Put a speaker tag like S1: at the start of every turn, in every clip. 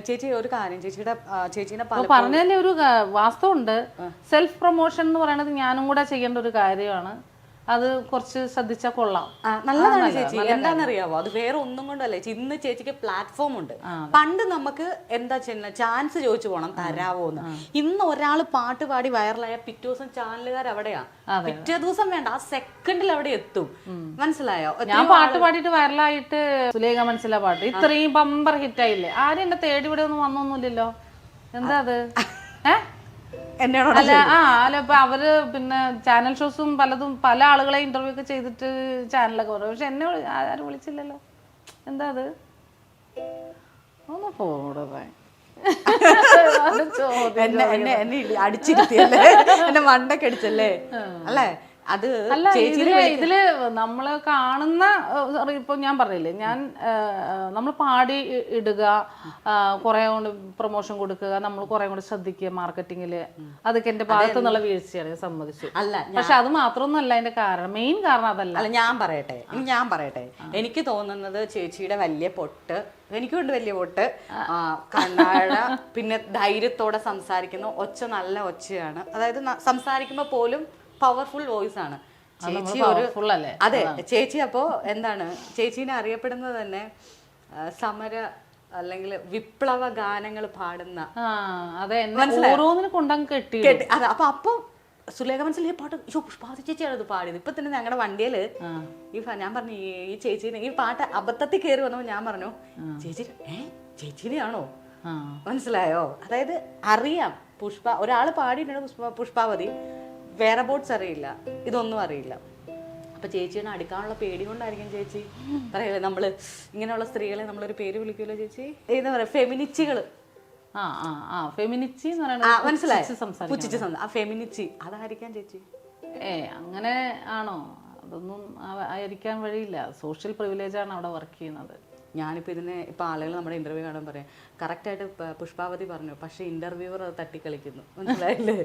S1: ചേച്ചി ഒരു കാര്യം. ചേച്ചിയുടെ ചേച്ചിയുടെ
S2: പറഞ്ഞതിന്റെ ഒരു വാസ്തവുണ്ട് വാസ്തവമുണ്ട്. സെൽഫ് പ്രൊമോഷൻ എന്ന് പറയുന്നത് ഞാനും കൂടെ ചെയ്യേണ്ട ഒരു കാര്യമാണ്. അത് കുറച്ച് ശ്രദ്ധിച്ചാൽ കൊള്ളാം.
S1: നല്ലതാണ് ചേച്ചി. എന്താണെന്നറിയാവോ? അത് വേറെ ഒന്നും കൊണ്ടല്ല. ചേച്ചി ഇന്ന് ചേച്ചിക്ക് പ്ലാറ്റ്ഫോം ഉണ്ട്. പണ്ട് നമുക്ക് എന്താ ചെയ്യുന്ന? ചാൻസ് ചോദിച്ചു പോണം തരാവോ എന്ന്. ഇന്ന് ഒരാൾ പാട്ട് പാടി വൈറലായ പിറ്റേ ദിവസം ചാനലുകാർ അവിടെയാ. പിറ്റേ ദിവസം വേണ്ട ആ സെക്കൻഡിൽ അവിടെ എത്തും. മനസ്സിലായോ?
S2: ഞാൻ പാട്ട് പാടിയിട്ട് വൈറലായിട്ട് സുലേഖ മനസ്സിലാ പാട്ട്. ഇത്രയും ബമ്പർ ഹിറ്റ് ആയില്ലേ? ആരും എന്റെ തേടി ഇവിടെ ഒന്നും വന്നൊന്നുമില്ലല്ലോ. എന്താ അത്? ഏ?
S1: എന്നോട്
S2: അല്ല ആ അല്ല ഇപ്പൊ അവർ പിന്നെ ചാനൽ ഷോസും പലതും പല ആളുകളെ ഇന്റർവ്യൂ ഒക്കെ ചെയ്തിട്ട് ചാനലൊക്കെ പറഞ്ഞു പക്ഷെ എന്നെ വിളി- ആരും വിളിച്ചില്ലല്ലോ. എന്താ അത്? ഒന്ന് പോടാ
S1: എന്നെ എന്നെ എന്നെ ഇടി- അടിച്ചിരുത്തിയല്ലേ? എന്നെ മണ്ടൊക്കെ അടിച്ചല്ലേ? അല്ലേ? അത്
S2: അല്ല ഇതിൽ ഇതിൽ നമ്മൾ കാണുന്ന ഇപ്പൊ ഞാൻ പറഞ്ഞില്ലേ ഞാൻ നമ്മൾ പാടി ഇടുക കുറെ കൊണ്ട് പ്രൊമോഷൻ കൊടുക്കുക നമ്മൾ കുറെ കൊണ്ട് ശ്രദ്ധിക്കുക മാർക്കറ്റിങ്ങിൽ. അതൊക്കെ എന്റെ ഭാഗത്തു നിന്നുള്ള വീഴ്ചയാണ് ഞാൻ സമ്മതിച്ചു.
S1: അല്ല
S2: പക്ഷെ അത് മാത്രമൊന്നുമല്ല അതിന്റെ കാരണം. മെയിൻ കാരണം അതല്ല.
S1: അല്ല ഞാൻ പറയട്ടെ ഞാൻ പറയട്ടെ. എനിക്ക് തോന്നുന്നത് ചേച്ചിയുടെ വലിയ പൊട്ട് എനിക്കുണ്ട് വലിയ പൊട്ട് കണ്ണാഴ പിന്നെ ധൈര്യത്തോടെ സംസാരിക്കുന്ന ഒച്ച നല്ല ഒച്ചയാണ്. അതായത് സംസാരിക്കുമ്പോ സംസാരിക്കുമ്പോൾ പോലും പവർഫുൾ വോയിസ് ആണ്. ചേച്ചി ഒരു
S2: ഫുൾ അല്ലേ?
S1: അതെ ചേച്ചി അപ്പോ എന്താണ്? ചേച്ചീനെ അറിയപ്പെടുന്നത് തന്നെ സമര അല്ലെങ്കിൽ വിപ്ലവ ഗാനങ്ങൾ പാടുന്ന.
S2: അതെ എന്നെ ഓരോന്നിനും കൊണ്ടങ്ങ് കെട്ടി
S1: കേട്ട് അതെ അപ്പൊ അപ്പൊ സുലേഖ മനസ്സിൽ ഈ പാട്ട് യ്യോ, പുഷ്പാവതി ചേച്ചിയാണ് അത് പാടിയത്. ഇപ്പൊ തന്നെ ഞങ്ങളുടെ വണ്ടിയിൽ ഈ ഞാൻ പറഞ്ഞു ഈ ഈ ചേച്ചീനെ ഈ പാട്ട് അബദ്ധത്തിൽ കയറി വന്നപ്പോ ഞാൻ പറഞ്ഞു ചേച്ചി ഏ ചേച്ചീനെയാണോ? മനസ്സിലായോ? അതായത് അറിയാം പുഷ്പ ഒരാൾ പാടിയിട്ടുണ്ട് പുഷ്പ പുഷ്പാവതി. വേറെ ബോട്ട്സ് അറിയില്ല. ഇതൊന്നും അറിയില്ല. അപ്പൊ ചേച്ചിനെ അടുക്കാനുള്ള പേടി കൊണ്ടായിരിക്കും ചേച്ചി. പറയല്ലേ നമ്മൾ ഇങ്ങനെയുള്ള സ്ത്രീകളെ നമ്മളൊരു പേര് വിളിക്കുമല്ലോ ചേച്ചി? എന്താ പറയാ ഫെമിനിച്ചികൾ.
S2: ആ ആ ആ ഫെമിനിച്ചി എന്ന് പറയുന്നത്
S1: മനസ്സിലായി.
S2: പുച്ഛിച്ച്.
S1: ആ ഫെമിനിച്ചി. അതായിരിക്കാം ചേച്ചി.
S2: ഏ അങ്ങനെ ആണോ? അതൊന്നും ആയിരിക്കാൻ വഴിയില്ല. സോഷ്യൽ പ്രിവിലേജ് ആണ് അവിടെ വർക്ക് ചെയ്യുന്നത്.
S1: ഞാനിപ്പോൾ ഇതിനെ ഇപ്പോൾ ആളുകൾ നമ്മുടെ ഇന്റർവ്യൂ കാണാൻ പറയാം കറക്റ്റായിട്ട് പുഷ്പാവതി പറഞ്ഞു. പക്ഷേ ഇന്റർവ്യൂവർ അത് തട്ടിക്കളിക്കുന്നു. മനസ്സിലായില്ലേ?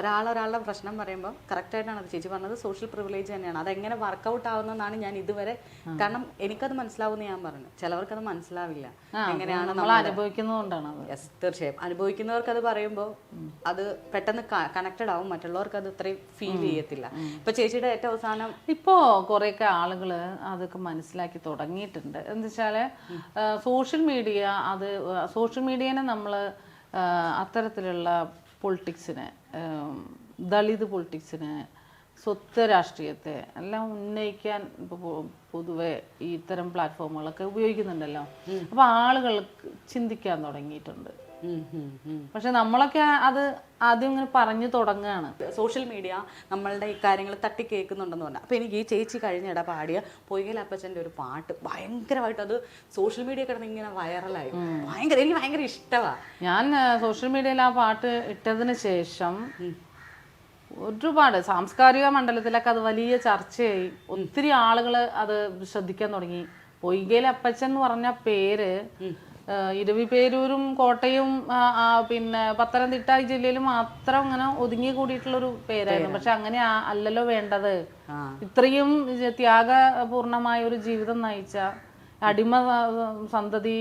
S1: ഒരാൾ ഒരാളുടെ പ്രശ്നം പറയുമ്പോൾ കറക്റ്റായിട്ടാണ് അത് ചേച്ചി പറഞ്ഞത്. സോഷ്യൽ പ്രിവിലേജ് തന്നെയാണ്. അതെങ്ങനെ വർക്കൗട്ട് ആവുന്നതാണ് ഞാൻ ഇതുവരെ കാരണം എനിക്കത് മനസ്സിലാവുമെന്ന് ഞാൻ പറഞ്ഞു. ചിലവർക്കത് മനസ്സിലാവില്ല. എങ്ങനെയാണ്
S2: നമ്മൾ അനുഭവിക്കുന്നതുകൊണ്ടാണ്
S1: യെസ് തീർച്ചയായും. അനുഭവിക്കുന്നവർക്ക് അത് പറയുമ്പോൾ അത് പെട്ടെന്ന് കണക്റ്റഡ് ആവും. മറ്റുള്ളവർക്ക് അത് ഇത്രയും ഫീൽ ചെയ്യത്തില്ല. ഇപ്പൊ ചേച്ചിയുടെ ഏറ്റവും അവസാനം
S2: ഇപ്പോ കുറേയൊക്കെ ആളുകൾ അതൊക്കെ മനസ്സിലാക്കി തുടങ്ങിയിട്ടുണ്ട്. എന്താ വെച്ചാൽ സോഷ്യൽ മീഡിയ അത് സോഷ്യൽ മീഡിയേനെ നമ്മൾ അത്തരത്തിലുള്ള പൊളിറ്റിക്സിനെ ദളിത് പൊളിറ്റിക്സിനെ സ്വത്ത് രാഷ്ട്രീയത്തെ എല്ലാം ഉന്നയിക്കാൻ ഇപ്പോൾ പൊതുവെ ഈ ഇത്തരം പ്ലാറ്റ്ഫോമുകളൊക്കെ ഉപയോഗിക്കുന്നുണ്ടല്ലോ അപ്പോൾ ആളുകൾ ചിന്തിക്കാൻ തുടങ്ങിയിട്ടുണ്ട്. പക്ഷെ നമ്മളൊക്കെ അത് ആദ്യം ഇങ്ങനെ പറഞ്ഞു തുടങ്ങുകയാണ്
S1: സോഷ്യൽ മീഡിയ നമ്മളുടെ ഈ കാര്യങ്ങൾ തട്ടി കേൾക്കുന്നുണ്ടെന്ന് പറഞ്ഞാൽ അപ്പോൾ എനിക്ക് ഈ ചേച്ചി കഴിഞ്ഞിട പാടിയ പൊയ്കൽ അപ്പച്ചന്റെ ഒരു പാട്ട് ഭയങ്കരമായിട്ട് അത് സോഷ്യൽ മീഡിയ കിടന്ന് ഇങ്ങനെ വൈറലായി. ഭയങ്കര എനിക്ക് ഭയങ്കര ഇഷ്ടമാണ്
S2: ഞാൻ സോഷ്യൽ മീഡിയയിൽ ആ പാട്ട് ഇട്ടതിന് ശേഷം ഒരുപാട് സാംസ്കാരിക മണ്ഡലത്തിലൊക്കെ അത് വലിയ ചർച്ചയായി. ഒത്തിരി ആളുകൾ അത് ശ്രദ്ധിക്കാൻ തുടങ്ങി. പൊയ്കയിൽ അപ്പച്ചൻ എന്ന് പറഞ്ഞ പേര് ഇരവിപേരൂരും കോട്ടയും പിന്നെ പത്തനംതിട്ട ഈ ജില്ലയിൽ മാത്രം അങ്ങനെ ഒതുങ്ങി കൂടിയിട്ടുള്ള ഒരു പേരായിരുന്നു പക്ഷെ അങ്ങനെ അല്ലല്ലോ വേണ്ടത്. ഇത്രയും ത്യാഗപൂർണമായ ഒരു ജീവിതം നയിച്ച അടിമ സന്തതി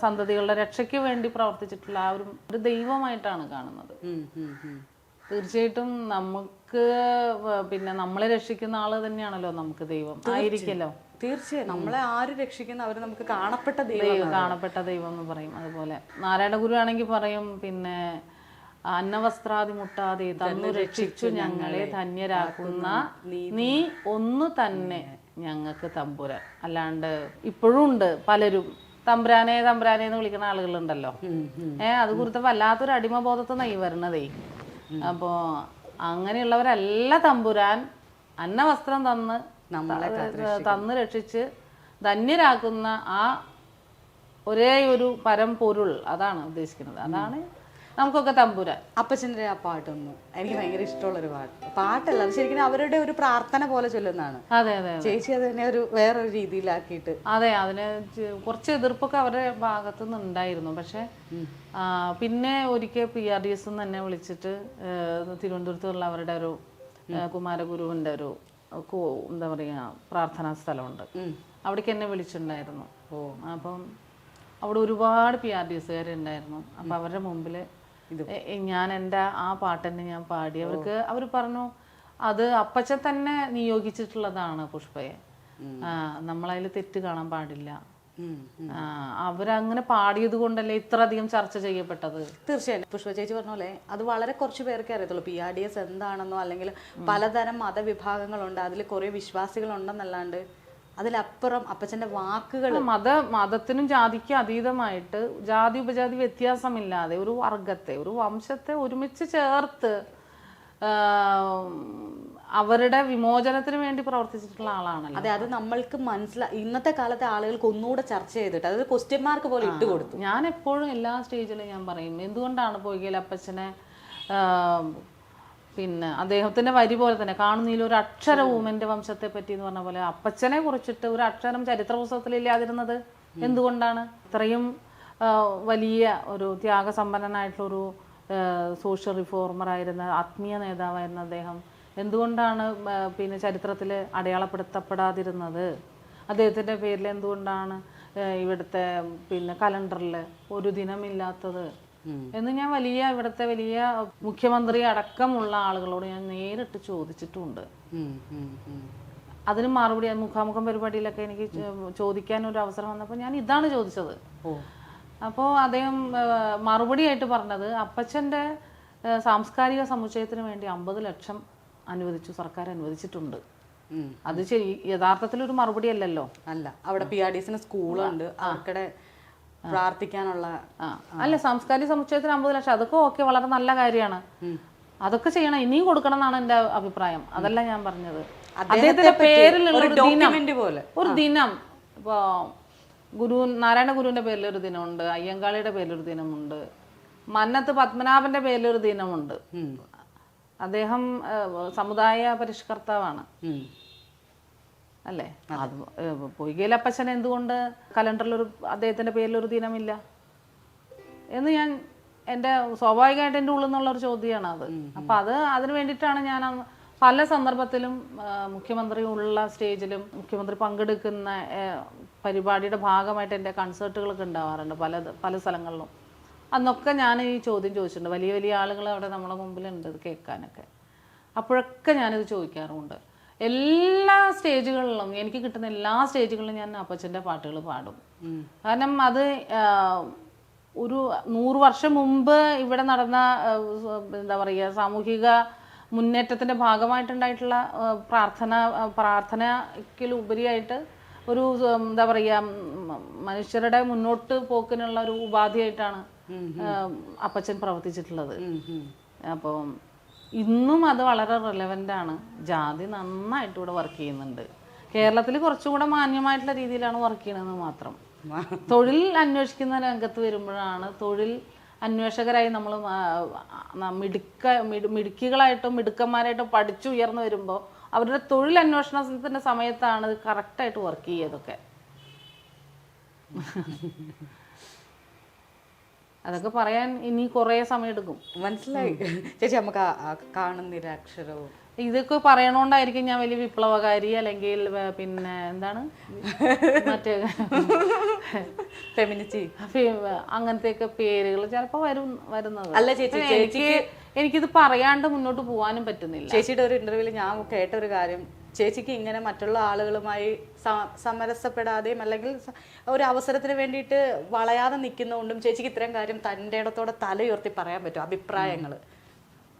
S2: സന്തതികളുടെ രക്ഷയ്ക്ക് വേണ്ടി പ്രവർത്തിച്ചിട്ടുള്ള ആ ഒരു ഒരു ദൈവമായിട്ടാണ് കാണുന്നത്. തീർച്ചയായിട്ടും നമുക്ക് പിന്നെ നമ്മളെ രക്ഷിക്കുന്ന ആൾ തന്നെയാണല്ലോ നമുക്ക് ദൈവം. ആയിരിക്കല്ലോ.
S1: തീർച്ചയായും. നമ്മളെ ആര് രക്ഷിക്കുന്ന അവർ നമുക്ക് കാണപ്പെട്ട ദൈവം
S2: കാണപ്പെട്ട ദൈവം എന്ന് പറയും അതുപോലെ. നാരായണ ഗുരു ആണെങ്കിൽ പറയും പിന്നെ അന്നവസ്ത്രാദി മുട്ടാതെ തന്നു രക്ഷിച്ചു ഞങ്ങളെ ധന്യരാക്കുന്ന നീ ഒന്ന് തന്നെ ഞങ്ങൾക്ക് തമ്പുരാൻ. അല്ലാണ്ട് ഇപ്പോഴും ഉണ്ട് പലരും. തമ്പുരാനെ തമ്പുരാനെ എന്ന് വിളിക്കുന്ന ആളുകളുണ്ടല്ലോ. ഏ അത് കുറിച്ച് വല്ലാത്തൊരു അടിമബോധത്തെ നൈ വരണതേ. അപ്പോ അങ്ങനെയുള്ളവരല്ല തമ്പുരാൻ. അന്നവസ്ത്രം തന്ന്
S1: നമ്മളെ
S2: തന്ന് രക്ഷിച്ച് ധന്യരാക്കുന്ന ആ ഒരേ ഒരു പരം പൊരുൾ അതാണ് ഉദ്ദേശിക്കുന്നത്. അതാണ് നമുക്കൊക്കെ തമ്പുരാൻ.
S1: അപ്പച്ചന്റെ ആ പാട്ടൊന്നും എനിക്ക് ഭയങ്കര ഇഷ്ടമുള്ള ഒരു പാട്ട്. പാട്ടല്ല അത് ശരിക്കും അവരുടെ ഒരു പ്രാർത്ഥന പോലെ ചൊല്ലുന്നതാണ്.
S2: അതെ അതെ
S1: ചേച്ചി അതിനെ ഒരു വേറൊരു രീതിയിലാക്കിയിട്ട്.
S2: അതെ അതിന് കുറച്ച് എതിർപ്പൊക്കെ അവരുടെ ഭാഗത്തു നിന്ന് ഉണ്ടായിരുന്നു പക്ഷെ പിന്നെ ഒരിക്കൽ പി ആർ ഡി എസ് തന്നെ വിളിച്ചിട്ട് തിരുവനന്തപുരത്തുള്ള അവരുടെ ഒരു കുമാരഗുരുവിന്റെ കുമാരഗുരുവിന്റെ ഒരു എന്താ പറയാ പ്രാർത്ഥനാ സ്ഥലമുണ്ട്. അവിടേക്ക് എന്നെ വിളിച്ചിട്ടുണ്ടായിരുന്നു. അപ്പം അവിടെ ഒരുപാട് പി ആർ ഡി എസുകാരുണ്ടായിരുന്നു അപ്പം അവരുടെ മുമ്പിൽ ഞാൻ എന്റെ ആ പാട്ട് തന്നെ ഞാൻ പാടി. അവർക്ക് അവർ പറഞ്ഞു അത് അപ്പച്ച തന്നെ നിയോഗിച്ചിട്ടുള്ളതാണ് പുഷ്പയെ. നമ്മളതിൽ തെറ്റ് കാണാൻ പാടില്ല. അവരങ്ങനെ പാടിയത് കൊണ്ടല്ലേ ഇത്ര അധികം ചർച്ച ചെയ്യപ്പെട്ടത്?
S1: തീർച്ചയായും പുഷ്പ ചേച്ചി പറഞ്ഞ പോലെ അത് വളരെ കുറച്ച് പേർക്കേ അറിയത്തുള്ളൂ. പി ആർ ഡി എസ് എന്താണെന്നോ അല്ലെങ്കിൽ പലതരം മതവിഭാഗങ്ങളുണ്ട് അതിൽ കുറേ വിശ്വാസികളുണ്ടെന്നല്ലാണ്ട് അതിലപ്പുറം അപ്പച്ചന്റെ വാക്കുകൾ
S2: മത മതത്തിനും ജാതിക്കും അതീതമായിട്ട് ജാതി ഉപജാതി വ്യത്യാസമില്ലാതെ ഒരു വർഗത്തെ ഒരു വംശത്തെ ഒരുമിച്ച് ചേർത്ത് അവരുടെ വിമോചനത്തിന് വേണ്ടി പ്രവർത്തിച്ചിട്ടുള്ള ആളാണല്ലോ.
S1: അതെ അത് നമ്മൾക്ക് മനസ്സിലാ ഇന്നത്തെ കാലത്തെ ആളുകൾക്ക് ഒന്നുകൂടെ ചർച്ച ചെയ്തിട്ട് അതായത് ക്വസ്റ്റ്യൻ മാർക്ക് പോലെ ഇട്ട് കൊടുത്തു.
S2: ഞാൻ എപ്പോഴും എല്ലാ സ്റ്റേജിലും ഞാൻ പറയും എന്തുകൊണ്ടാണ് പൊയ്കയിൽ അപ്പച്ചനെ പിന്നെ അദ്ദേഹത്തിന്റെ വരി പോലെ തന്നെ കാണുന്നതിൽ ഒരു അക്ഷര എന്റെ വംശത്തെ പറ്റി എന്ന് പറഞ്ഞ പോലെ അപ്പച്ചനെ കുറിച്ചിട്ട് ഒരു അക്ഷരം ചരിത്ര പുസ്തകത്തിൽ ഇല്ലാതിരുന്നത് എന്തുകൊണ്ടാണ്? ഇത്രയും വലിയ ഒരു ത്യാഗസമ്പന്നനായിട്ടുള്ളൊരു സോഷ്യൽ റിഫോർമർ ആയിരുന്ന ആത്മീയ നേതാവായിരുന്ന അദ്ദേഹം എന്തുകൊണ്ടാണ് പിന്നെ ചരിത്രത്തിൽ അടയാളപ്പെടുത്തപ്പെടാതിരുന്നത്? അദ്ദേഹത്തിന്റെ പേരിൽ എന്തുകൊണ്ടാണ് ഇവിടുത്തെ പിന്നെ കലണ്ടറിൽ ഒരു ദിനമില്ലാത്തത്? എന്ന് ഞാൻ വലിയ ഇവിടുത്തെ വലിയ മുഖ്യമന്ത്രി അടക്കമുള്ള ആളുകളോട് ഞാൻ നേരിട്ട് ചോദിച്ചിട്ടുണ്ട്. അതിന് മറുപടി മുഖാമുഖം പരിപാടിയിലൊക്കെ എനിക്ക് ചോദിക്കാൻ ഒരു അവസരം വന്നപ്പോൾ ഞാൻ ഇതാണ് ചോദിച്ചത്. അപ്പോൾ അദ്ദേഹം മറുപടി മറുപടിയായിട്ട് പറഞ്ഞത് അപ്പച്ചന്റെ സാംസ്കാരിക സമുച്ചയത്തിന് വേണ്ടി അമ്പത് ലക്ഷം അനുവദിച്ചു സർക്കാർ അനുവദിച്ചിട്ടുണ്ട്. അത് ശരി യഥാർത്ഥത്തിൽ ഒരു മറുപടി അല്ലല്ലോ.
S1: അല്ല അവിടെ പി ആർ ഡി എസിന് സ്കൂളുണ്ട്. അവർക്കിടെ പ്രാർത്ഥിക്കാനുള്ള
S2: അല്ല സാംസ്കാരിക സമുച്ചയത്തിന് അമ്പത് ലക്ഷം അതൊക്കെ ഓക്കെ വളരെ നല്ല കാര്യമാണ്. അതൊക്കെ ചെയ്യണം ഇനിയും കൊടുക്കണം എന്നാണ് എന്റെ അഭിപ്രായം. അതല്ല ഞാൻ പറഞ്ഞത്. അദ്ദേഹത്തിന്റെ പേരിലുള്ള
S1: ഒരു
S2: ദിനം. ഒരു ദിനം. ഇപ്പോ ഗുരു നാരായണ ഗുരുവിന്റെ പേരിലൊരു ദിനമുണ്ട് അയ്യങ്കാളിയുടെ പേരിലൊരു ഒരു ദിനമുണ്ട് മന്നത്ത് പത്മനാഭന്റെ പേരിലൊരു ദിനമുണ്ട്. അദ്ദേഹം സമുദായ പരിഷ്കർത്താവാണ്. അല്ലേ? അത്. പൊയ്കയിലപ്പച്ചൻ എന്തുകൊണ്ട് കലണ്ടറിൽ ഒരു അദ്ദേഹത്തിന്റെ പേരിൽ ഒരു ദിനമില്ല? എന്ന് ഞാൻ എന്റെ സ്വാഭാവികമായിട്ട് എന്റെ ഉള്ളിൽ നിന്നുള്ള ഒരു ചോദ്യമാണ് അത്. അപ്പം അത് അതിന് വേണ്ടിയിട്ടാണ് ഞാൻ പല സന്ദർഭത്തിലും മുഖ്യമന്ത്രി ഉള്ള സ്റ്റേജിലും മുഖ്യമന്ത്രി പങ്കെടുക്കുന്ന പരിപാടിയുടെ ഭാഗമായിട്ട് എന്റെ കൺസേർട്ടുകളൊക്കെ ഉണ്ടാവാറുണ്ട് പല പല സ്ഥലങ്ങളിലും. അന്നൊക്കെ ഞാൻ ഈ ചോദ്യം ചോദിച്ചിട്ടുണ്ട്. വലിയ വലിയ ആളുകൾ അവിടെ നമ്മളെ മുമ്പിലുണ്ട് ഇത് കേൾക്കാനൊക്കെ. അപ്പോഴൊക്കെ ഞാനിത് ചോദിക്കാറുമുണ്ട്. എല്ലാ സ്റ്റേജുകളിലും എനിക്ക് കിട്ടുന്ന എല്ലാ സ്റ്റേജുകളിലും ഞാൻ അപ്പച്ചന്റെ പാട്ടുകൾ പാടും. കാരണം അത് ഒരു നൂറ് വർഷം മുമ്പ് ഇവിടെ നടന്ന എന്താ പറയുക സാമൂഹിക മുന്നേറ്റത്തിന്റെ ഭാഗമായിട്ടുണ്ടായിട്ടുള്ള പ്രാർത്ഥന പ്രാർത്ഥനയ്ക്കിലുപരിയായിട്ട് ഒരു എന്താ പറയുക മനുഷ്യരുടെ മുന്നോട്ട് പോക്കിനുള്ള ഒരു ഉപാധിയായിട്ടാണ് അപ്പച്ചൻ പ്രവർത്തിച്ചിട്ടുള്ളത്.
S1: ഉം.
S2: ഇന്നും അത് വളരെ റിലവന്റ് ആണ്. ജാതി നന്നായിട്ട് ഇവിടെ വർക്ക് ചെയ്യുന്നുണ്ട്. കേരളത്തിൽ കുറച്ചുകൂടെ മാന്യമായിട്ടുള്ള രീതിയിലാണ് വർക്ക് ചെയ്യണമെന്ന് മാത്രം. തൊഴിൽ അന്വേഷിക്കുന്ന രംഗത്ത് വരുമ്പോഴാണ് തൊഴിൽ അന്വേഷകരായി നമ്മൾ മിടുക്ക മിടു- മിടുക്കികളായിട്ടും മിടുക്കന്മാരായിട്ടും പഠിച്ചു ഉയർന്നു വരുമ്പോൾ അവരുടെ തൊഴിൽ അന്വേഷണത്തിന്റെ സമയത്താണ് ഇത് കറക്റ്റായിട്ട് വർക്ക് ചെയ്യതൊക്കെ. അതൊക്കെ പറയാൻ ഇനി കുറേ സമയം എടുക്കും.
S1: മനസ്സിലായി. ചേച്ചി നമുക്ക് കാണുന്നില്ല അക്ഷരവും
S2: ഇതൊക്കെ പറയണോണ്ടായിരിക്കും ഞാൻ വലിയ വിപ്ലവകാരി അല്ലെങ്കിൽ പിന്നെ എന്താണ്? മറ്റേ
S1: ഫെമിനിറ്റി.
S2: ഫി- അങ്ങനത്തെയൊക്കെ പേരുകൾ ചിലപ്പോൾ വരും വരുന്നത്.
S1: അല്ല ചേച്ചി,
S2: എനിക്ക് എനിക്കിത് പറയാണ്ട് മുന്നോട്ട് പോകാനും പറ്റുന്നില്ല.
S1: ചേച്ചിയുടെ ഒരു ഇന്റർവ്യൂവിൽ ഞാൻ കേട്ട ഒരു കാര്യം. ചേച്ചിക്ക് ഇങ്ങനെ മറ്റുള്ള ആളുകളുമായി സമരസപ്പെടാതെയും അല്ലെങ്കിൽ ഒരു അവസരത്തിന് വേണ്ടിയിട്ട് വളയാതെ നിൽക്കുന്നതുകൊണ്ടും ചേച്ചിക്ക് ഇത്തരം കാര്യം തന്റെ ഇടത്തോടെ തലയുയർത്തി പറയാൻ പറ്റും അഭിപ്രായങ്ങൾ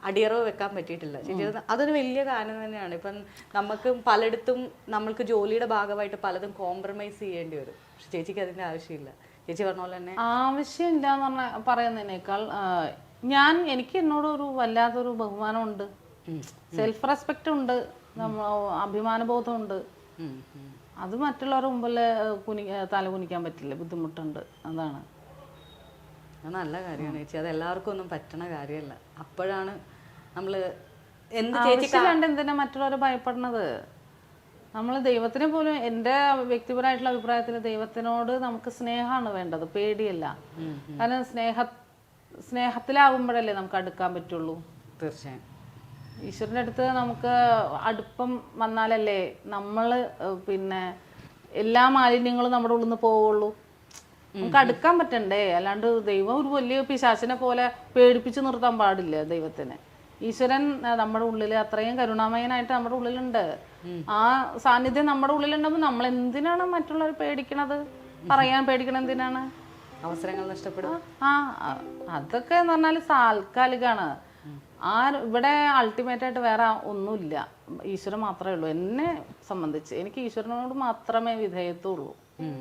S1: അടിയറവ് വെക്കാൻ പറ്റിയിട്ടില്ല. ചേച്ചി അത് അതൊരു വലിയ കാര്യം തന്നെയാണ്. ഇപ്പം നമുക്ക് പലയിടത്തും നമ്മൾക്ക് ജോലിയുടെ ഭാഗമായിട്ട് പലതും കോംപ്രമൈസ് ചെയ്യേണ്ടി വരും. പക്ഷെ ചേച്ചിക്ക് അതിന്റെ ആവശ്യമില്ല. ചേച്ചി പറഞ്ഞ പോലെ തന്നെ
S2: ആവശ്യം എന്ന് പറഞ്ഞ പറയുന്നതിനേക്കാൾ ഞാൻ എനിക്ക് എന്നോടൊരു വല്ലാത്തൊരു ബഹുമാനമുണ്ട്. സെൽഫ് റെസ്പെക്റ്റ് ഉണ്ട്. നമ്മൾ അഭിമാനബോധമുണ്ട്. അത് മറ്റുള്ളവരുടെ മുമ്പിൽ കുനി തല കുനിക്കാൻ പറ്റില്ല. ബുദ്ധിമുട്ടുണ്ട്. അതാണ്.
S1: അത് നല്ല കാര്യമാണ് ചേച്ചി. അത് എല്ലാവർക്കും ഒന്നും പറ്റണ കാര്യമല്ല. അപ്പോഴാണ് നമ്മൾ എന്ത് ചേച്ചി
S2: കണ്ട് എന്തിനാ മറ്റുള്ളവരെ ഭയപ്പെടുന്നത്? നമ്മൾ ദൈവത്തിന് പോലും എന്റെ വ്യക്തിപരമായിട്ടുള്ള അഭിപ്രായത്തിൽ ദൈവത്തിനോട് നമുക്ക് സ്നേഹമാണ് വേണ്ടത് പേടിയല്ല. കാരണം സ്നേഹ സ്നേഹത്തിലാവുമ്പോഴല്ലേ നമുക്ക് അടുക്കാൻ പറ്റുള്ളൂ?
S1: തീർച്ചയായും.
S2: ഈശ്വരന്റെ അടുത്ത് നമുക്ക് അടുപ്പം വന്നാലല്ലേ നമ്മൾ പിന്നെ എല്ലാ മാലിന്യങ്ങളും നമ്മുടെ ഉള്ളിൽ നിന്ന് പോവുള്ളൂ? നമുക്ക് അടുക്കാൻ പറ്റണ്ടേ? അല്ലാണ്ട് ദൈവം ഒരു വലിയ പിശാചിനെ പോലെ പേടിപ്പിച്ച് നിർത്താൻ പാടില്ല ദൈവത്തിനെ. ഈശ്വരൻ നമ്മുടെ ഉള്ളിൽ അത്രയും കരുണാമയനായിട്ട് നമ്മുടെ ഉള്ളിലുണ്ട്. ആ സാന്നിധ്യം നമ്മുടെ ഉള്ളിലുണ്ടാകുമ്പോൾ നമ്മൾ എന്തിനാണ് മറ്റുള്ളവർ പേടിക്കണത്? പറയാൻ പേടിക്കണം എന്തിനാണ്?
S1: അവസരങ്ങൾ നഷ്ടപ്പെടുക
S2: ആ അതൊക്കെ എന്ന് പറഞ്ഞാൽ താൽക്കാലികമാണ് ആ ഇവിടെ അൾട്ടിമേറ്റ് ആയിട്ട് വേറെ ഒന്നുമില്ല. ഈശ്വരൻ മാത്രമേ ഉള്ളൂ. എന്നെ സംബന്ധിച്ച് എനിക്ക് ഈശ്വരനോട് മാത്രമേ
S1: ഉം.